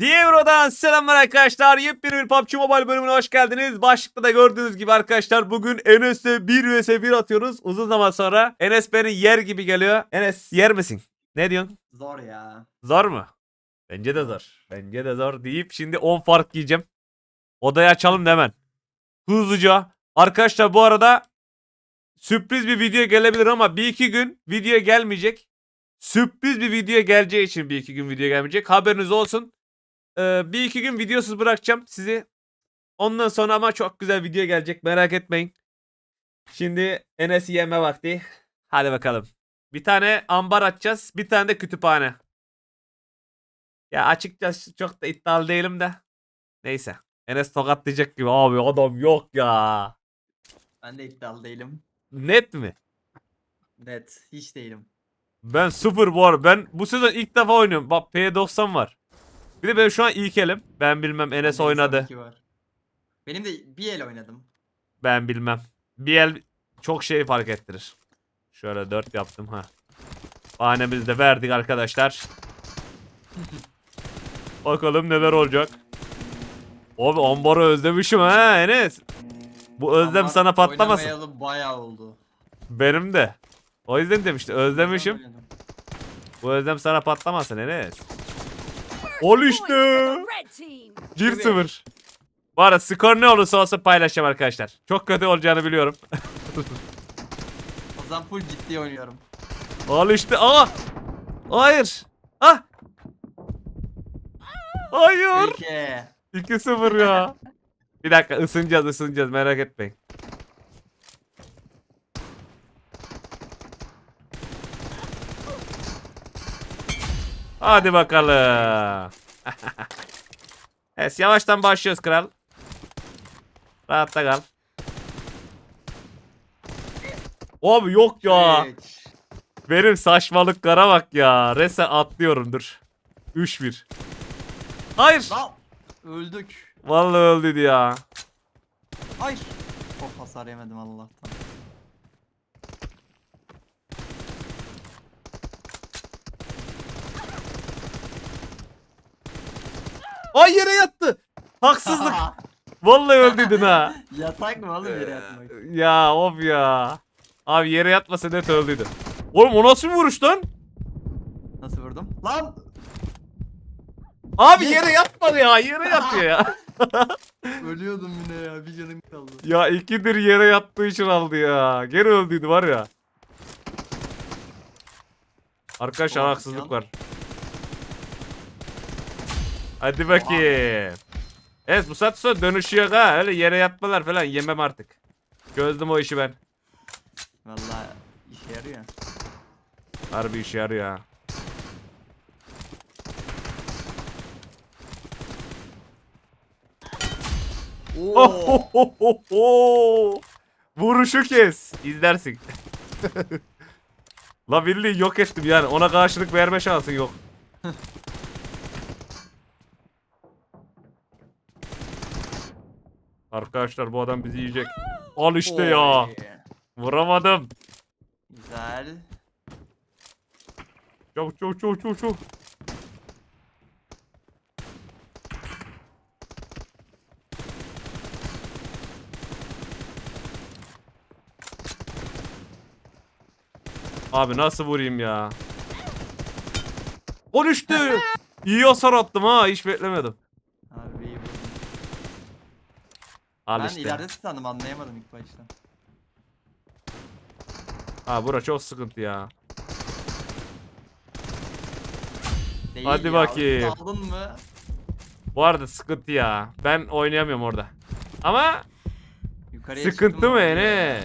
Dievra'dan selamlar arkadaşlar. Yepyeni bir PUBG Mobile bölümüne hoş geldiniz. Başlıkta da gördüğünüz gibi arkadaşlar bugün Enes'le 1 vs 1 atıyoruz. Uzun zaman sonra Enes beni yer gibi geliyor. Enes yer misin? Ne diyorsun? Zor ya. Zor mu? Bence de zor. Bence de zor deyip şimdi 10 fark giyeceğim. Odayı açalım da hemen. Hızlıca. Arkadaşlar bu arada sürpriz bir video gelebilir ama bir iki gün video gelmeyecek. Sürpriz bir video geleceği için bir iki gün video gelmeyecek. Haberiniz olsun. Ee, bir iki gün videosuz bırakacağım sizi. Ondan sonra ama çok güzel video gelecek merak etmeyin. Şimdi Enes'i yeme vakti. Hadi bakalım. Bir tane ambar açacağız. Bir tane de kütüphane. Ya açıkçası çok da iddialı değilim de. Neyse. Enes tokatlayacak gibi. Abi adam yok ya. Ben de iddialı değilim. Net mi? Net. Hiç değilim. Ben sıfır bu arada. Ben bu sezon ilk defa oynuyorum. Bak P90 var. Bir de benim şu an ilk elim. Ben bilmem Enes de oynadı. sanki var. Benim de bir el oynadım. Ben bilmem. Bir el çok şey fark ettirir. Şöyle 4 yaptım ha. Bahanemizi de verdik arkadaşlar. Bakalım neler olacak. Abi ambarı özlemişim ha Enes. Bu özlem Ama sana patlamasın. oynamayalı bayağı oldu. Benim de. O yüzden demişti özlemişim. Oynadım. Bu özlem sana patlamasın Enes. Ol işte. Red team. 1-0. Bu arada skor ne olursa olsun paylaşacağım arkadaşlar. Çok kötü olacağını biliyorum. O zaman full ciddi oynuyorum. Al işte. Aa. Hayır. Ah. Hayır. Peki. 2-0 ya. Bir dakika ısınacağız ısınacağız merak etmeyin. Hadi bakalım. evet yavaştan başlıyoruz kral. Rahatta kal. Abi yok ya. Üç. Benim saçmalıklara bak ya. Rese atlıyorum dur. 3-1. Hayır. Lan. Öldük. Vallahi öldüydü ya. Hayır. Çok hasar yemedim Allah'tan. Ay yere yattı. Haksızlık. Vallahi öldüydün ha. Yatak mı oğlum yere yatmak? Ya of ya. Abi yere yatmasa net öldüydü. Oğlum o nasıl bir vuruş lan? Nasıl vurdum? Lan. Abi yere yatmadı ya. Yere yatıyor ya. Ölüyordum yine ya. Bir canım kaldı. ya ikidir yere yattığı için aldı ya. Geri öldüydü var ya. Arkadaşlar Doğru, haksızlık yan. var. Hadi bakayım. Evet bu saat sonra dönüşüyor ha. Öyle yere yatmalar falan yemem artık. Çözdüm o işi ben. Vallahi işe yarıyor. Harbi işe yarıyor ha. Oo. Ohohoho. Vuruşu kes. İzlersin. La billahi yok ettim yani. Ona karşılık verme şansın yok. Arkadaşlar bu adam bizi yiyecek. Al işte ya. Oy. Vuramadım. Güzel. Çabuk çabuk çabuk çabuk çabuk. Abi nasıl vurayım ya? 13'tü. İyi hasar attım ha hiç beklemedim. Abi iyi vurdun. Al Ben işte. ileride sandım anlayamadım ilk başta. Ha bura çok sıkıntı ya. Değil Hadi ya, bakayım. Aldın mı? Bu arada sıkıntı ya. Ben oynayamıyorum orada. Ama Yukarıya sıkıntı mı Enes?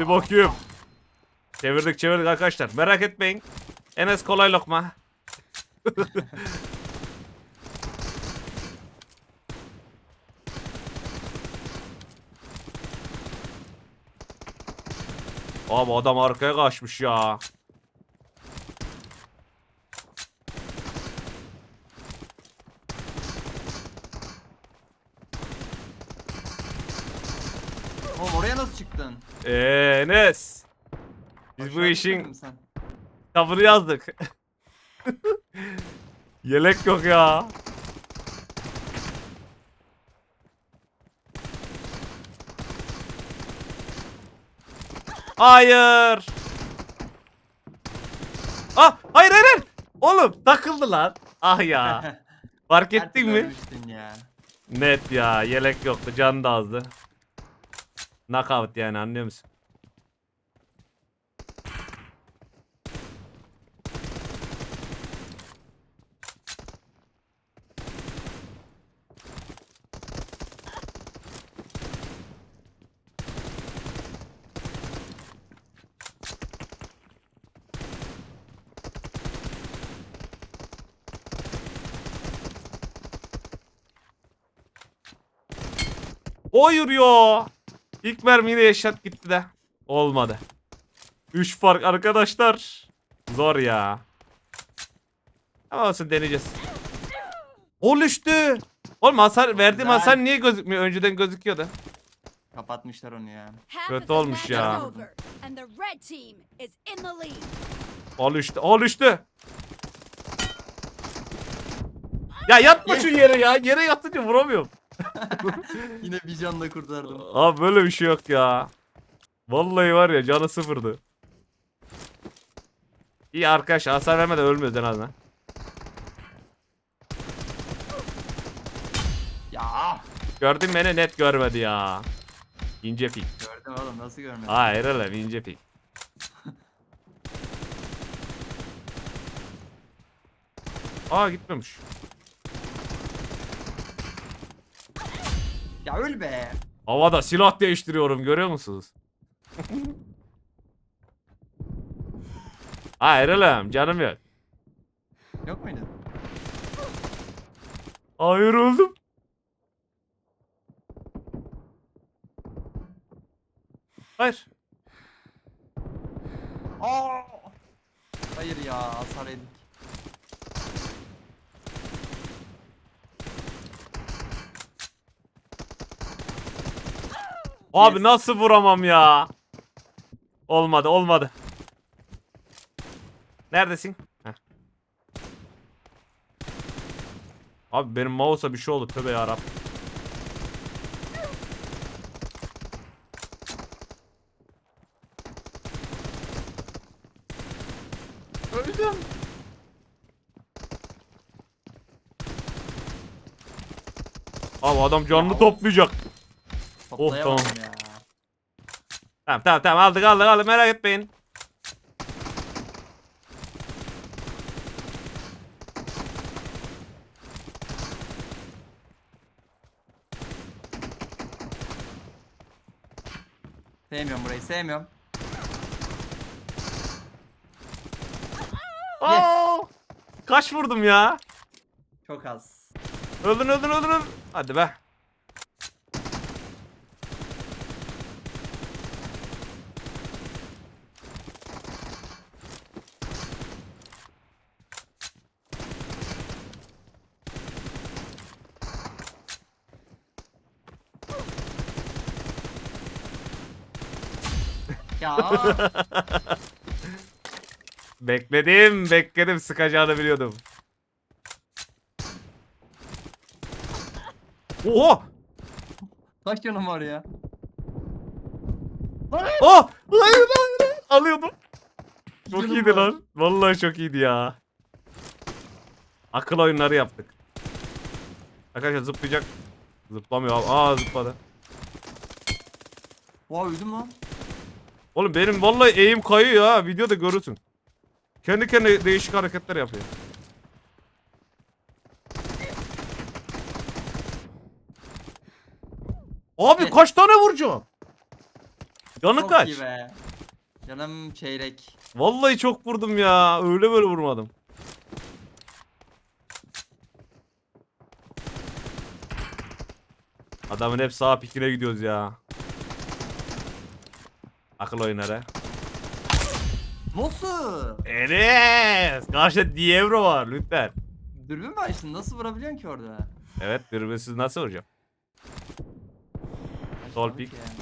Hadi bakayım. Çevirdik çevirdik arkadaşlar. Merak etmeyin. Enes kolay lokma. Abi adam arkaya kaçmış ya. Oğlum oraya nasıl çıktın? Eee Enes. Biz bu Aşağı işin kitabını yazdık. Yelek yok ya. Hayır. Ah hayır hayır. hayır. Oğlum takıldı lan. Ah ya. Fark ettin mi? ya. Net ya. Yelek yoktu. Can da azdı. Knockout yani anlıyor musun? Hayır ya. İlk mermiyle yaşat gitti de. Olmadı. 3 fark arkadaşlar. Zor ya. Ama olsun deneyeceğiz. Ol işte. Oğlum hasar verdiğim Güzel. hasar niye gözükmüyor? Önceden gözüküyordu. Kapatmışlar onu ya. Kötü olmuş ya. Ol işte. Ol işte. Ya yatma şu yere ya. Yere yatınca vuramıyorum. Yine bir canla kurtardım. Abi böyle bir şey yok ya. Vallahi var ya canı sıfırdı. İyi arkadaş hasar vermeden ölmüyoruz en azından. Ya Gördün beni net görmedi ya. İnce pik. gördüm oğlum nasıl görmedin? Hayır öyle ince pik. Aa gitmemiş. Ya öl be. Havada silah değiştiriyorum görüyor musunuz? Hayır oğlum canım yok. Yok muydu? Hayır oğlum. Hayır. Aa! Hayır ya hasar yedik. Abi Yes. nasıl vuramam ya? Olmadı olmadı. Neredesin? Heh. Abi benim mouse'a bir şey oldu tövbe yarabbim. Öldüm. Abi adam canını Ya. Toplayamadım tamam. ya. Tamam tamam tamam aldık aldık aldık merak etmeyin. Sevmiyorum burayı sevmiyorum. Aa! Kaç vurdum ya? Çok az. Öldün öldün öldün öldün. Hadi be. Ya Bekledim bekledim sıkacağını biliyordum. Oha! kaç canım var ya? Oh! Hayır hayır hayır. Alıyordum. Çok Canım iyiydi var. lan. Vallahi çok iyiydi ya. Akıl oyunları yaptık. Arkadaşlar zıplayacak. Zıplamıyor abi. Aa zıpladı. Oha öldüm lan. Oğlum benim vallahi eğim kayıyor ha. Videoda görürsün. Kendi kendine değişik hareketler yapıyor. Abi Evet. kaç tane vuracağım? Canı Çok kaç? iyi be. Canım çeyrek. Vallahi çok vurdum ya. Öyle böyle vurmadım. Adamın hep sağ pikine gidiyoruz ya. Akıl oyunları. Nasıl? Enes! Karşıda Dievro var lütfen. Dürbün mü açtın? Nasıl vurabiliyorsun ki orada? Evet dürbünsüz nasıl vuracağım? Sol pik. Yani.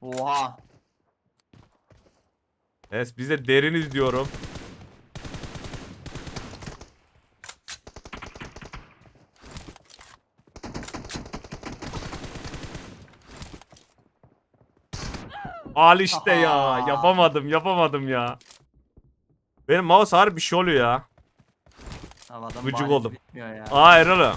Oha. Evet biz deriniz diyorum. Al işte ya. Yapamadım yapamadım ya. Benim mouse harbi bir şey oluyor ya. Adam Gıcık oldum. bitmiyor ya. Hayır oğlum.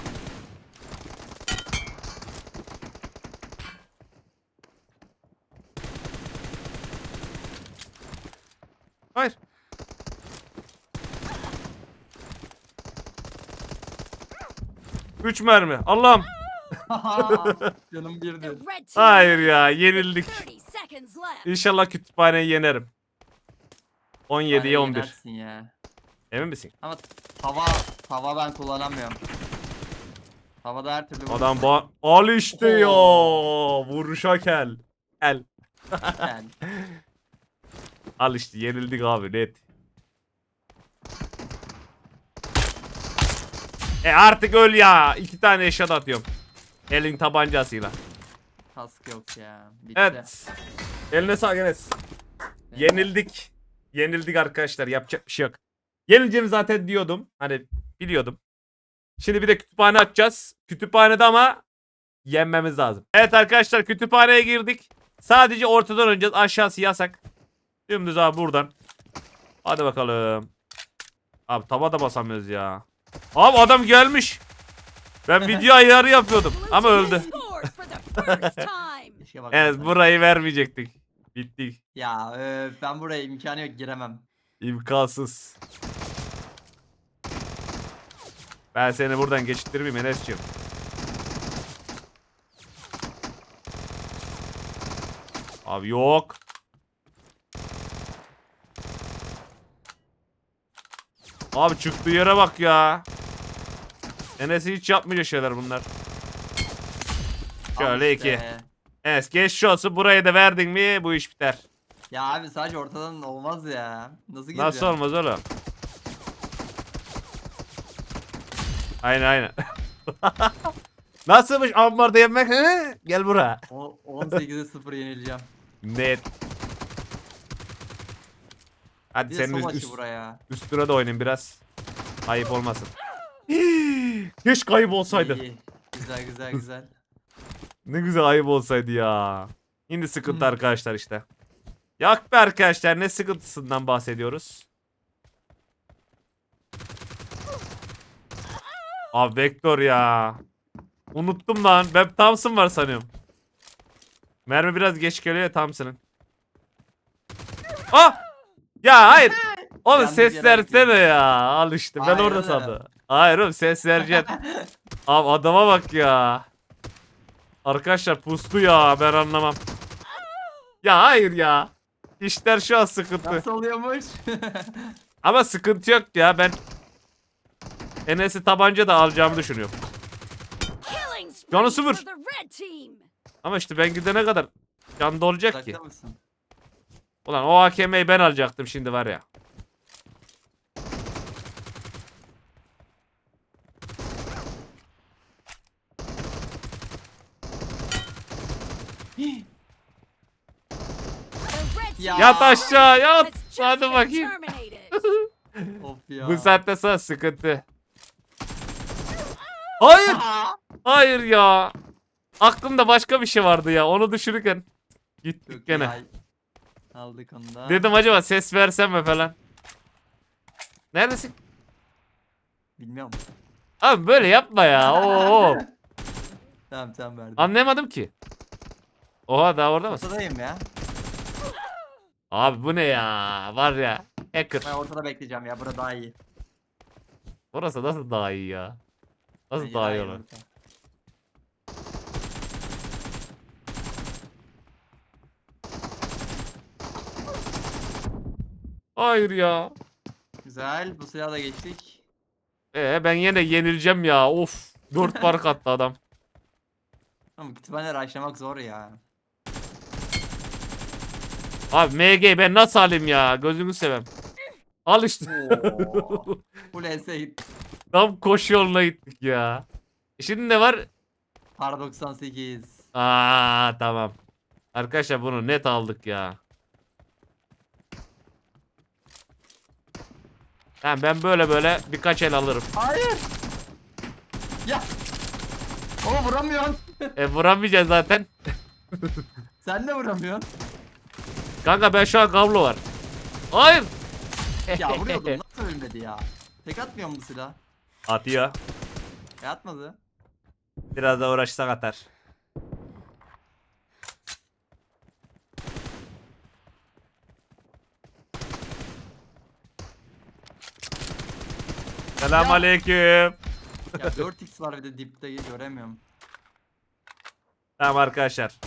Hayır. Üç mermi. Allah'ım. Canım girdi. Hayır ya yenildik. 30 seconds left. İnşallah kütüphaneyi yenerim. 17'ye Bari 11. yenersin Ya. Emin misin? Ama tava tava ben kullanamıyorum. Tavada her türlü Adam ba al işte ya. Vuruşa kel. El. yani. Al işte yenildik abi net. E artık öl ya. İki tane eşat atıyorum. Elin tabancasıyla. Kask yok ya. Bitti. Evet. Eline sağ Enes. Yenildik. Yenildik arkadaşlar. Yapacak bir şey yok. Yenileceğimi zaten diyordum. Hani biliyordum. Şimdi bir de kütüphane açacağız. Kütüphanede ama yenmemiz lazım. Evet arkadaşlar kütüphaneye girdik. Sadece ortadan oynayacağız. Aşağısı yasak. Dümdüz abi buradan. Hadi bakalım. Abi tava da basamıyoruz ya. Abi adam gelmiş. Ben video ayarı yapıyordum ama öldü. Keşke. Evet burayı vermeyecektik. Bittik. Ya öf, ben buraya imkanı yok giremem. İmkansız. Ben seni buradan geçittirmeyeyim Enes'ciğim. Abi yok. Abi çıktığı yere bak ya. Enes'i hiç yapmayacak şeyler bunlar. Şöyle işte. iki. Enes geç olsun burayı da verdin mi bu iş biter. Ya abi sadece ortadan olmaz ya. Nasıl gireceğim? Nasıl olmaz oğlum? Aynen aynen. Nasılmış ambarda yemek? He? Gel buraya. O 18'e 0 yenileceğim. Net. Hadi Bir senin üst, buraya. üstüne de oynayayım biraz. Ayıp olmasın. Keşke kayıp olsaydı. İyi. Güzel güzel güzel. Ne güzel ayıp olsaydı ya. Şimdi sıkıntı Hı. arkadaşlar işte. Yak be arkadaşlar ne sıkıntısından bahsediyoruz. Abi vektör ya. Unuttum lan. Ben Thompson var sanıyorum. Mermi biraz geç geliyor ya Thompson'ın. Ah! Ya hayır. Oğlum Yanlış ses versene ya. Al işte ben Hayır orada sandım. Hayır oğlum ses vereceksin. Abi adama bak ya. Arkadaşlar pustu ya ben anlamam. Ya hayır ya. İşler şu an sıkıntı. Nasıl oluyormuş? Ama sıkıntı yok ya ben Enes'i tabanca da alacağımı düşünüyorum. Canı sıfır. Ama işte ben gidene kadar canda olacak ki. Ulan o AKM'yi ben alacaktım şimdi var ya. Ya. Yat aşağı yat. Hadi bakayım. Of ya. Bu saatte sonra sıkıntı. Hayır. Hayır ya. Aklımda başka bir şey vardı ya. Onu düşünürken gittik Çok gene. iyi. Aldık onu da. Dedim acaba ses versem mi falan. Neredesin? Bilmiyorum. Abi böyle yapma ya. Oo. Tamam tamam verdim. Anlayamadım ki. Oha daha orada mısın? Ortadayım ya. Abi bu ne ya? Var ya. Hacker. Ben ortada bekleyeceğim ya. Burada daha iyi. Orası nasıl daha iyi ya? Nasıl Bence daha iyi olur? Hayır ya. Güzel. Bu silahı da geçtik. Ee ben yine yenileceğim ya. Of. 4 fark attı adam. Ama kütüphane açlamak zor ya. Abi MG ben nasıl alayım ya? Gözünü seveyim. Al işte. Oo. Full S'e git. Tam koşu yoluna gittik ya. E Şimdi ne var? Par 98. Aa tamam. Arkadaşlar bunu net aldık ya. Tamam ben böyle böyle birkaç el alırım. Hayır. Ya. Ama vuramıyorsun. E vuramayacağız zaten. Sen de vuramıyorsun. Kanka ben şu an kablo var. Hayır. Ya vuruyordum nasıl ölmedi ya? Tek atmıyor mu bu silah? Atıyor. E atmadı. Biraz da uğraşsak atar. Selam Ya. aleyküm. Ya 4x var bir de dipte göremiyorum. Tamam arkadaşlar.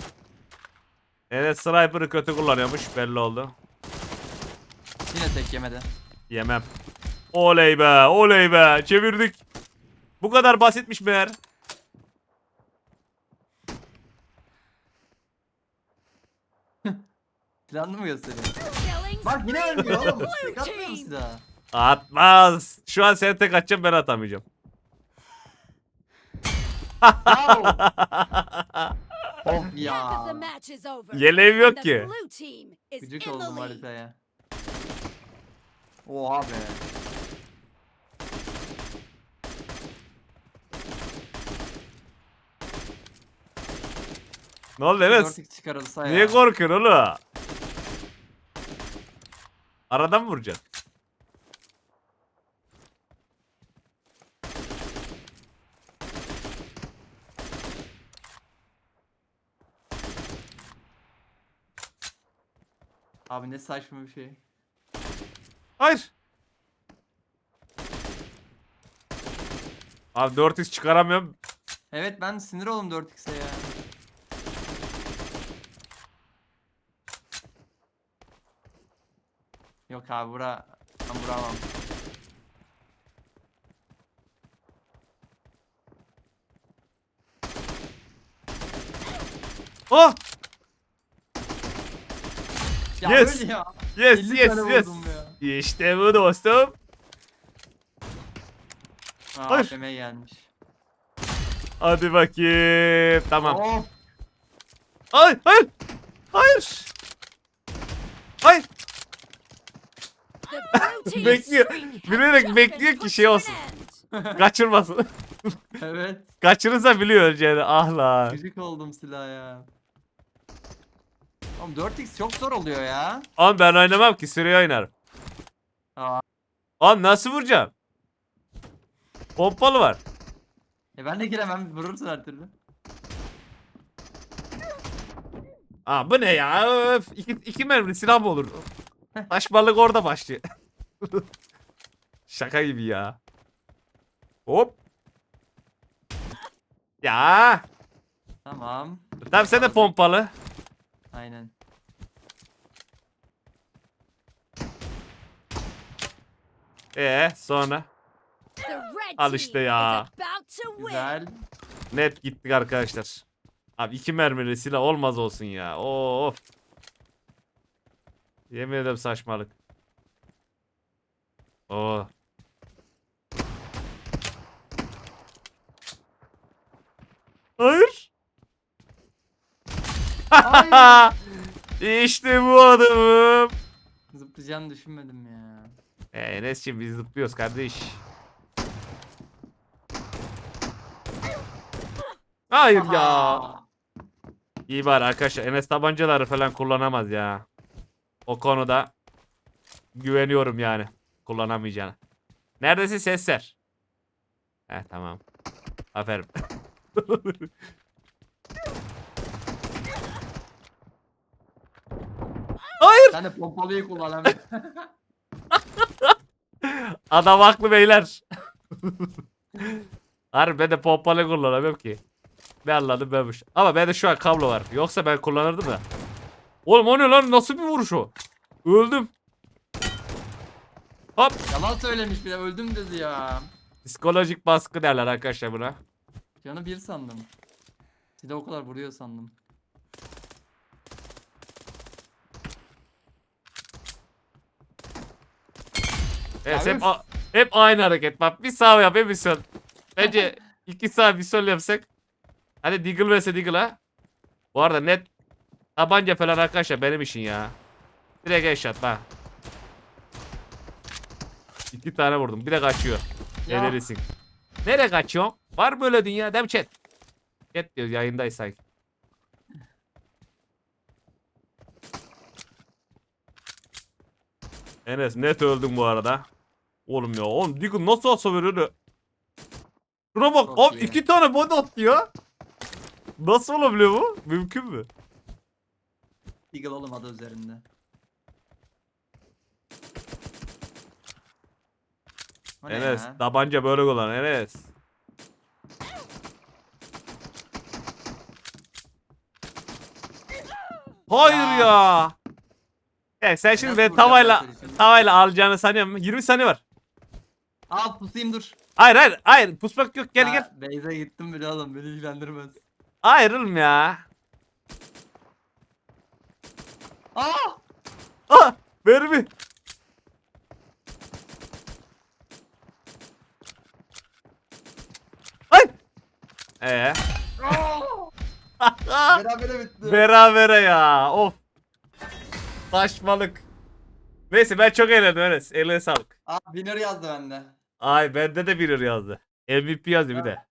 Evet sniper'ı kötü kullanıyormuş belli oldu. Yine tek yemedi. Yemem. Oley be oley be çevirdik. Bu kadar basitmiş meğer. Silahını mı gösteriyor? Bak yine ölmüyor oğlum. Tek atmıyor mu team. silahı? Atmaz. Şu an seni tek atacağım ben atamayacağım. Bravo. of ya. Yeleğim yok ki. Gıcık oldum haritaya. Oha be. Ne oldu evet? 4x çıkarılsa ya. Niye korkuyorsun oğlum? Aradan mı vuracaksın? Abi ne saçma bir şey. Hayır. Abi 4x çıkaramıyorum. Evet ben sinir oldum 4x'e ya. Yok abi bura ben vuramam. Oh! Ya Yes. öyle ya. Yes 50 yes tane yes. vurdum ya. İşte bu dostum. Aa, Hayır. AFM gelmiş. Hadi bakayım. Tamam. Of. Hayır hayır. Hayır. Hayır. Bekliyor. Bilerek bekliyor ki şey olsun. Kaçırmasın. Evet. Kaçırırsa biliyor öleceğini. Ah lan. Gıcık oldum silah ya. Oğlum 4x çok zor oluyor ya. Oğlum ben oynamam ki sürüye oynarım. Aa. Oğlum nasıl vuracağım? Pompalı var. E ben de giremem vurursun her türlü. Aa bu ne ya? Öf. İki, iki mermili silah mı olur? Taşmalık orada başlıyor. Şaka gibi ya. Hop. Ya. Tamam. Tamam sen de pompalı. Aynen. Ee sonra Al işte ya. Güzel. net gittik arkadaşlar. Abi iki mermili silah olmaz olsun ya. Of. Yemin ederim saçmalık. Oo. Hayır. Hayır. işte bu adamım. Zıplayacağını düşünmedim ya. Ee, Enes'ciğim biz zıplıyoruz kardeş. Hayır ya. Aha. İyi bari arkadaşlar Enes tabancaları falan kullanamaz ya. O konuda güveniyorum yani kullanamayacağına. Neredesin ses ver. Heh tamam. Aferin. Hayır. Sen de pompalıyı kullanamıyorsun. Adam haklı beyler. Harbi ben de pompalı kullanamıyorum ki. Ne anladım ben bu şey. Ama bende şu an kablo var. Yoksa ben kullanırdım da. Oğlum o ne lan nasıl bir vuruş o? Öldüm. Hop. Yalan söylemiş bir de öldüm dedi ya. Psikolojik baskı derler arkadaşlar buna. Canı bir sandım. Bir de o kadar vuruyor sandım. Evet hep, a- hep aynı hareket. Bak bir sağ yap bir sol. Bence iki sağ bir sol yapsak. Hadi Deagle vs Deagle ha. Bu arada net Tabanca falan arkadaşlar benim işin ya. Direkt headshot bak. İki tane vurdum. Bir de kaçıyor. Ya. Delirisin. Nereye kaçıyorsun? Var böyle dünya değil mi chat? Chat diyoruz yayındayız sanki. Enes net öldüm bu arada. Oğlum ya oğlum Deagle nasıl asa veriyor? Şuna bak Çok abi iyi. iki tane body attı ya. Nasıl olabiliyor bu? Mümkün mü? Eagle oğlum adı üzerinde. O ne Enes ya? tabanca böyle kullan Enes. Hayır Ya. ya. Ya sen şimdi Nasıl ben tavayla şimdi? tavayla alacağını sanıyorum. 20 saniye var. Aa pusayım dur. Hayır hayır hayır pusmak yok gel gel. Beyze gittim bile oğlum beni ilgilendirmez. Hayır oğlum ya. Aa! Ah mermi. Ay. Ee. Berabere bitti. Berabere ya. Of. Saçmalık. Neyse ben çok eğlendim Enes. Eline sağlık. Aa winner yazdı bende. Ay bende de birir yazdı. MVP yazdı bir de.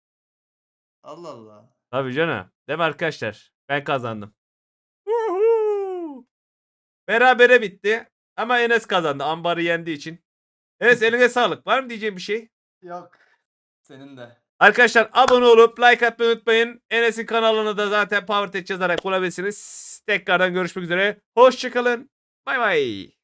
Allah Allah. Tabii canım. Değil mi arkadaşlar? Ben kazandım. Woohoo! Berabere bitti. Ama Enes kazandı. Ambar'ı yendiği için. Enes eline sağlık. Var mı diyeceğim bir şey? Yok. Senin de. Arkadaşlar abone olup like atmayı unutmayın. Enes'in kanalını da zaten PowerTech yazarak bulabilirsiniz. Tekrardan görüşmek üzere. Hoşçakalın. Bay bay.